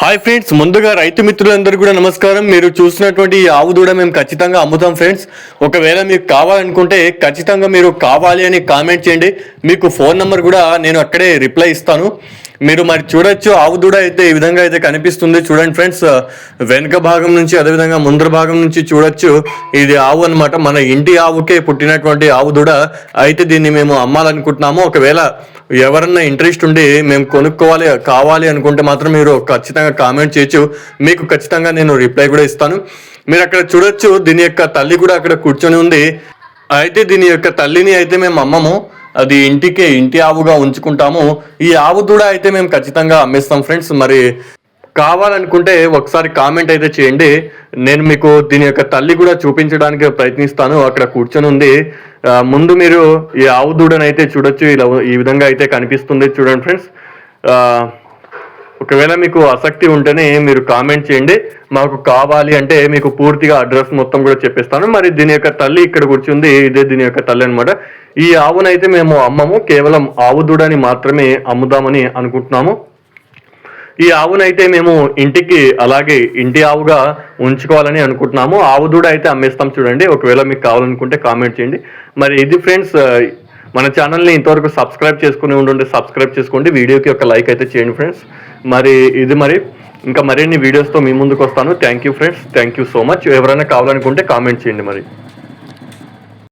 Hi friends ముందుగా రైతు మిత్రులందరూ కూడా నమస్కారం. మీరు చూసినటువంటి ఈ ఆవు దూడ మేము ఖచ్చితంగా అమ్ముతాం ఫ్రెండ్స్. ఒకవేళ మీకు కావాలనుకుంటే ఖచ్చితంగా మీరు కావాలి అని కామెంట్ చేయండి. మీకు ఫోన్ నెంబర్ కూడా నేను అక్కడే రిప్లై ఇస్తాను. మీరు మరి చూడొచ్చు. ఆవు దూడ అయితే ఈ విధంగా అయితే కనిపిస్తుంది. చూడండి ఫ్రెండ్స్ వెనుక భాగం నుంచి అదేవిధంగా ముందర భాగం నుంచి చూడొచ్చు. ఇది ఆవు అన్నమాట. మన ఇంటి ఆవుకే పుట్టినటువంటి ఆవు దూడ అయితే దీన్ని మేము అమ్మాలనుకుంటున్నాము. ఒకవేళ ఎవరన్నా ఇంట్రెస్ట్ ఉండి మేము కొనుక్కోవాలి కావాలి అనుకుంటే మాత్రం మీరు ఖచ్చితంగా కామెంట్ చేయొచ్చు. మీకు ఖచ్చితంగా నేను రిప్లై కూడా ఇస్తాను. మీరు అక్కడ చూడొచ్చు దీని యొక్క తల్లి కూడా అక్కడ కూర్చొని ఉంది. అయితే దీని యొక్క తల్లిని అయితే మేము అమ్మము. అది ఇంటికి ఇంటి ఆవుగా ఉంచుకుంటాము. ఈ ఆవు దూడ అయితే మేము ఖచ్చితంగా అమ్మేస్తాం ఫ్రెండ్స్. మరి కావాలనుకుంటే ఒకసారి కామెంట్ అయితే చేయండి. నేను మీకు దీని యొక్క తల్లి కూడా చూపించడానికి ప్రయత్నిస్తాను. అక్కడ కూర్చొని ఉంది. ముందు మీరు ఈ ఆవు దూడనైతే అయితే చూడొచ్చు. ఇలా ఈ విధంగా అయితే కనిపిస్తుంది. చూడండి ఫ్రెండ్స్. ఆ, ఒకవేళ మీకు ఆసక్తి ఉంటేనే మీరు కామెంట్ చేయండి. మాకు కావాలి అంటే మీకు పూర్తిగా అడ్రస్ మొత్తం కూడా చెప్పిస్తాను. మరి దీని యొక్క తల్లి ఇక్కడ కూర్చుంది ఇదే దీని యొక్క తల్లి అనమాట ఈ ఆవునైతే మేము అమ్మము కేవలం ఆవు దూడని మాత్రమే అమ్ముదామని అనుకుంటున్నాము. ఈ ఆవునైతే మేము ఇంటికి అలాగే ఇంటి ఆవుగా ఉంచుకోవాలని అనుకుంటున్నాము. ఆవు దూడ అయితే అమ్మేస్తాం చూడండి. ఒకవేళ మీకు కావాలనుకుంటే కామెంట్ చేయండి. మరి ఇది ఫ్రెండ్స్ మన ఛానల్ని ఇంతవరకు సబ్స్క్రైబ్ చేసుకుని ఉండండి సబ్స్క్రైబ్ చేసుకోండి. వీడియోకి ఒక లైక్ అయితే చేయండి ఫ్రెండ్స్. మరి ఇది మరి ఇంకా మరిన్ని వీడియోస్తో మీ ముందుకు వస్తాను. Thank you friends thank you so much ఎవరైనా కావాలనుకుంటే కామెంట్ చేయండి మరి.